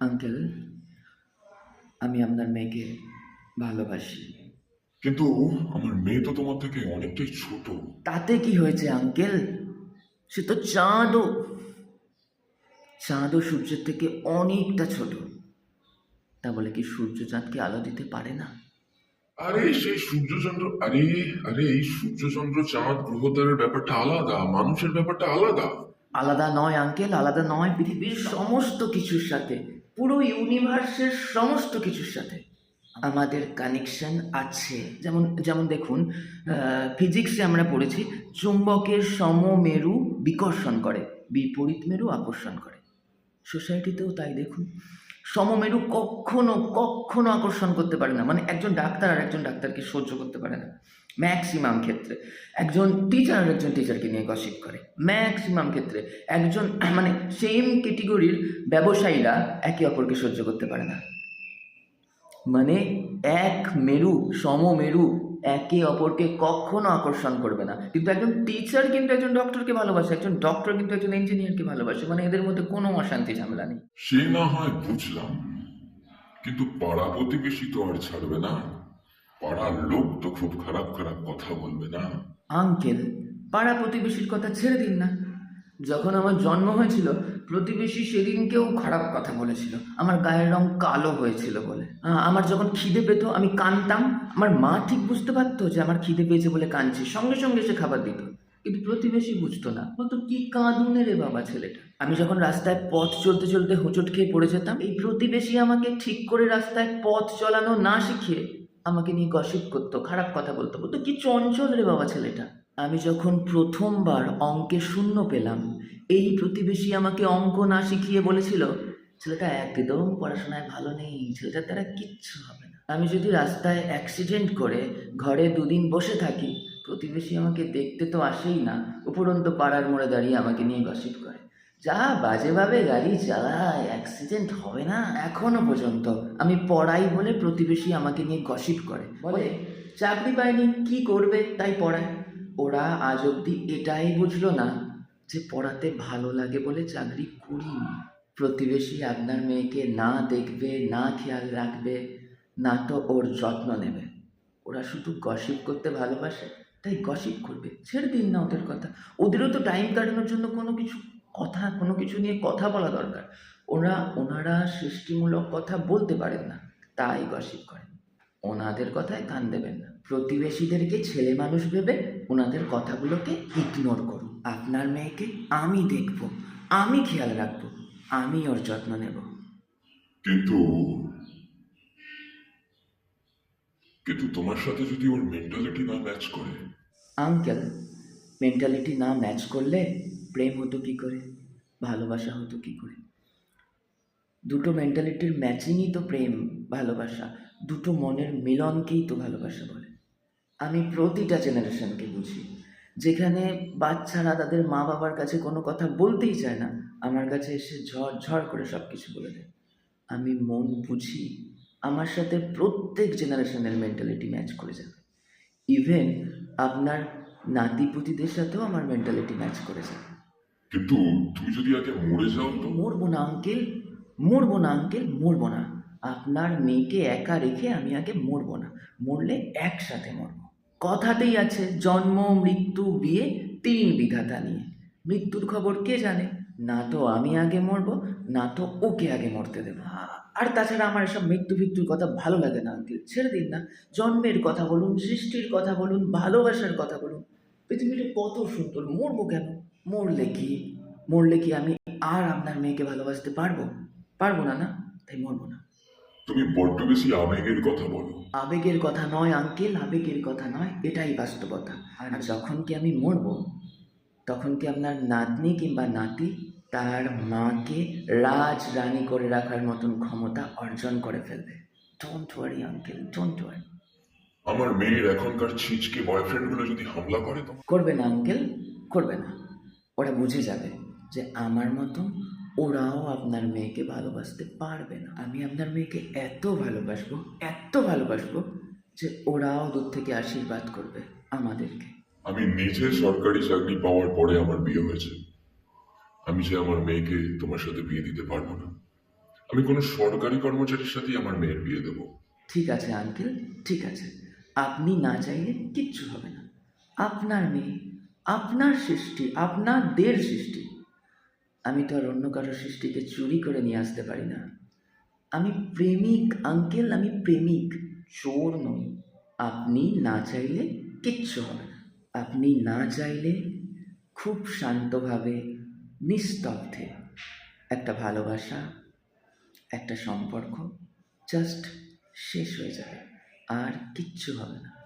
Uncle আমি আপনার মেয়েকে ভালোবাসি। কিন্তু আমার মেয়ে তো তোমার থেকে অনেকটাই ছোট। তাতে কি হয়েছে আঙ্কেল? সে তো চাঁদও। চাঁদও সূর্যের থেকে অনেকটা ছোট। তা বলে কি সূর্য চাঁদকে আলো দিতে পারে না? আরে সেই সূর্যচন্দ্র আরে আরে এই সূর্যচন্দ্র চাঁদ গ্রহতারের ব্যাপারটা আলাদা মানুষের ব্যাপারটা আলাদা। আলাদা নয় আঙ্কেল আলাদা নয় পৃথিবীর সমস্ত কিছুর সাথে। পুরো ইউনিভার্সের সমস্ত কিছুর সাথে আমাদের কানেকশন আছে। যেমন যেমন দেখুন ফিজিক্সে আমরা পড়েছি, চুম্বকের সমমেরু বিকর্ষণ করে, বিপরীত মেরু আকর্ষণ করে। সোসাইটিতেও তাই দেখুন। সমমেরু কখনো কখনো আকর্ষণ করতে পারে না। মানে একজন ডাক্তার আর একজন ডাক্তারকে সহ্য করতে পারে না। ম্যাক্সিমাম ক্ষেত্রে। একজন টিচার একজন টিচারকে নিয়ে গসিপ করে। ম্যাক্সিমাম ক্ষেত্রে একজন মানে সেম ক্যাটেগরির ব্যবসায়ীরা একে অপরকে সহ্য করতে পারে না। মানে এক মেরু সমমেরু একে অপরকে কখনো আকর্ষণ করবে না। কিন্তু একজন টিচার কিন্তু একজন ডক্টরকে ভালোবাসে, একজন ডক্টর কিন্তু একজন ইঞ্জিনিয়ারকে ভালোবাসে। মানে এদের মধ্যে কোনো অশান্তি ঝামেলা নেই। সে না হয় বুঝলাম, কিন্তু পাড়া প্রতিবেশী তো আর ছাড়বে না। পাড়ার লোক তো খুব খারাপ খারাপ কথা বলবে না। আঙ্কেল, পাড়া প্রতিবেশীর কথা ছেড়ে দিন না। যখন আমার জন্ম হয়েছিল, প্রতিবেশী সেদিনকেও খারাপ কথা বলেছিল। আমার গায়ের রং কালো হয়েছিল বলে। আমার যখন খিদে পেতো, আমি কানতাম। আমার মা ঠিক বুঝতে পারতো যে আমার খিদে পেয়েছে বলে কাঁদছি সঙ্গে সঙ্গে সে খাবার দিত। কিন্তু প্রতিবেশী বুঝতো না। বলতো, কি কাঁদুনে রে বাবা ছেলেটা? আমি যখন রাস্তায় পথ চলতে চলতে হোঁচট খেয়ে পড়ে যেতাম, এই প্রতিবেশী আমাকে ঠিক করে রাস্তায় পথ চলানো না শিখিয়ে আমাকে নিয়ে গসিপ করতো, খারাপ কথা বলতো। বলতো, কি চঞ্চল রে বাবা ছেলেটা। আমি যখন প্রথমবার অঙ্কে শূন্য পেলাম, এই প্রতিবেশী আমাকে অঙ্ক না শিখিয়ে বলেছিল, ছেলেটা একদম পড়াশোনায় ভালো নেই, ছেলেটার দ্বারা কিচ্ছু হবে না। আমি যদি রাস্তায় অ্যাক্সিডেন্ট করে ঘরে দুদিন বসে থাকি, প্রতিবেশী আমাকে দেখতে তো আসেই না, উপরন্ত পাড়ার মোড়ে দাঁড়িয়ে আমাকে নিয়ে গসিপ করে। যা বাজেভাবে গাড়ি চালায় অ্যাক্সিডেন্ট হবে না এখনও পর্যন্ত। আমি পড়াই বলে প্রতিবেশী আমাকে নিয়ে গসিপ করে। বলে? চাকরি পায়নি কি করবে তাই পড়ায়? ওরা আজ অবধি এটাই বুঝলো না যে পড়াতে ভালো লাগে বলে চাকরি করিনি। প্রতিবেশী আপনার মেয়েকে না দেখবে না খেয়াল রাখবে না তো ওর যত্ন নেবে। ওরা শুধু গসিপ করতে ভালোবাসে তাই গসিপ করবে। ছেড়ে দিন না ওদের কথা। ওদেরও তো টাইম কাটানোর জন্য কোনো কিছু কথা কোনো কিছু নিয়ে কথা বলা দরকার। ওরা ওনারা সৃষ্টিমূলক কথা বলতে পারেন না তাই গসিপ করেন। ওনাদের কথায় কান দেবেন না। প্রতিবেশীদেরকে ছেলে মানুষ ভেবে ওনাদের কথাগুলোকে ইগনোর করুন। আপনার মেয়েকে আমি দেখব আমি খেয়াল রাখব আমি ওর যত্ন নেব। কিন্তু কিন্তু তোমার সাথে যদি ওর মেন্টালিটি না ম্যাচ করে? আঙ্কেল মেন্টালিটি না ম্যাচ করলে প্রেম হতো কী করে? ভালোবাসা হতো কী করে? দুটো মেন্টালিটির ম্যাচিংই তো প্রেম, ভালোবাসা। দুটো মনের মিলনকেই তো ভালোবাসা বলে। আমি প্রতিটা জেনারেশনকে বুঝি, যেখানে বাচ্চারা তাদের মা বাবার কাছে কোনো কথা বলতেই চায় না, আমার কাছে এসে ঝড় ঝড় করে সব কিছু বলে দেয়। আমি মন বুঝি, আমার সাথে প্রত্যেক জেনারেশনের মেন্টালিটি ম্যাচ করে যাবে। ইভেন আপনার নাতিপুতিদের সাথেও আমার মেন্টালিটি ম্যাচ করে যাবে। কিন্তু তুমি যদি আগে মরে যাও তো? মরবো না আঙ্কেল মরবো না আঙ্কেল মরবো না। আপনার মেয়েকে একা রেখে আমি আগে মরবো না। মরলে একসাথে মরবো। কথাতেই আছে, জন্ম, মৃত্যু, বিয়ে, তিন বিধাতা নিয়ে। মৃত্যুর খবর কে জানে? না তো আমি আগে মরবো, না তো ওকে আগে মরতে দেবো। আর তাছাড়া আমার এসব মৃত্যু মৃত্যুর কথা ভালো লাগে না আঙ্কেল ছেড়ে দিন না। জন্মের কথা বলুন, সৃষ্টির কথা বলুন, ভালোবাসার কথা বলুন। পৃথিবীটা কত সুন্দর, মরবো কেন? মরলে কি? মরলে কি আমি আর আপনার মেয়েকে ভালোবাসতে পারব? পারব না না? তাই মরবো না। তুমি বড্ড বেশি আবেগের কথা বলো। আবেগের কথা নয় আঙ্কেল আবেগের কথা নয় এটাই বাস্তবতা। আর যখন কি আমি মরবো? তখন কি আপনার নাতনি কিংবা নাতি তার মাকে রাজ রানী করে রাখার মতন ক্ষমতা অর্জন করে ফেলবে? Don't worry uncle don't worry আমার মেয়ের এখনকার ছিচকে বয়ফ্রেন্ডগুলো যদি হামলা করে তো? করবে না আঙ্কেল করবে না। ওরা বুঝে যাবে যে আমার মতো ওরাও আপনার মেয়েকে ভালোবাসতে পারবে না। আমি আপনার মেয়েকে এত ভালোবাসবো এত ভালোবাসবো যে ওরাও দূর থেকে আশীর্বাদ করবে আমাদেরকে। আমি নিজে সরকারি চাকরি পাওয়ার পরে আমার বিয়ে হয়েছে। আমি যে আমার মেয়েকে তোমার সাথে বিয়ে দিতে পারব না। আমি কোনো সরকারি কর্মচারীর সাথেই আমার মেয়ের বিয়ে দেবো। ঠিক আছে আঙ্কেল ঠিক আছে। আপনি না চাইলে কিচ্ছু হবে না। আপনার মেয়ে আপনার সৃষ্টি, আপনাদের সৃষ্টি। আমি তো আর অন্য কারোর সৃষ্টিকে চুরি করে নিয়ে আসতে পারি না। আমি প্রেমিক, আঙ্কেল, আমি প্রেমিক। চোর নই। আপনি না চাইলে কিচ্ছু হবে আপনি না চাইলে খুব শান্তভাবে, নিস্তব্ধে একটা ভালোবাসা, একটা সম্পর্ক জাস্ট শেষ হয়ে যাবে। আর কিচ্ছু হবে না।